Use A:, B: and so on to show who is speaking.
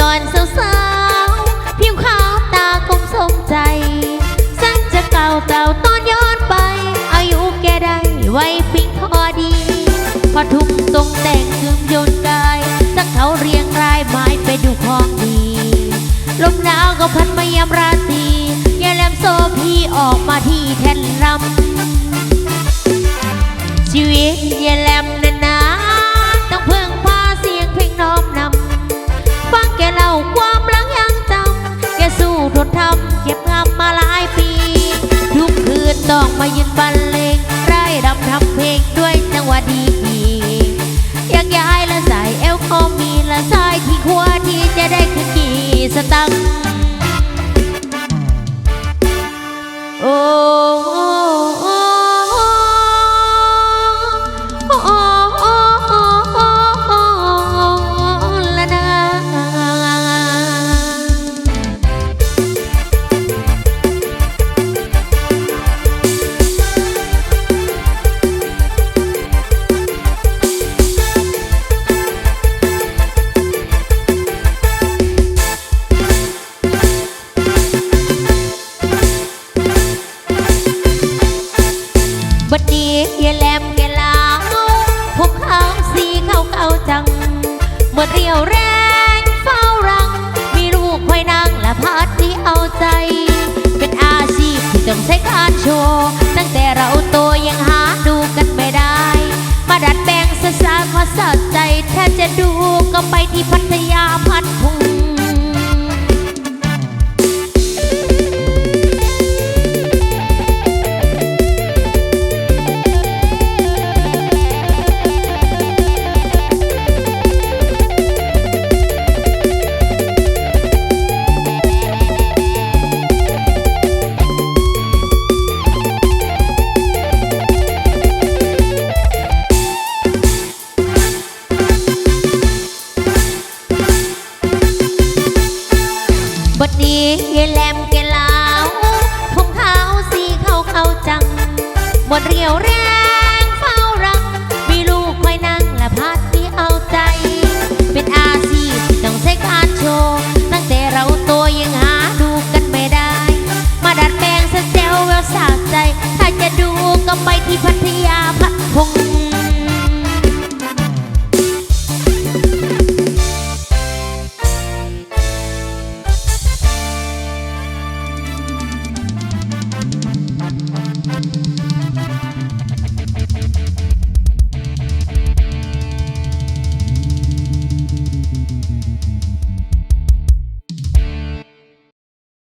A: ตอนสาวๆผิวขาวตาคงสมใจ สันจะเก่าเก่าตอนย้อนไป อายุแกได้ไว้ปิ้งพอดี พอทุ่มตรงแต่งคืมยนกาย สักเขาเรียงรายไม้ไปดูของดี ลมหนาวก็พัดมายามราตรียาแลมโซพี่ออกมาที่แท่นรำชีวิตเย็น ทนทำเก็บงำมาหลายปี ทุกคืนต้องมายืน ใจ เป็นอาชีพที่ต้องใช้การโชว์ ตั้งแต่เราโตยังหาดูกันไม่ได้ มาดัดแปลงสสารมาสะใจ ถ้าจะดูก็ไปที่พัทยา แหลมแกลาวผมขาวสีขาวขาจัง หมดเรียวแรงเฝ้ารังมีลูกคอยนั่งและพัดที่เอาใจ เป็นอาชีพที่ต้องใช้การโชว์ตั้งแต่เราโตยังหาดูกันไม่ได้ มาดัดแปลงสเซลแววสากใจ ถ้าจะดูก็ไปที่พัทยาพัดพง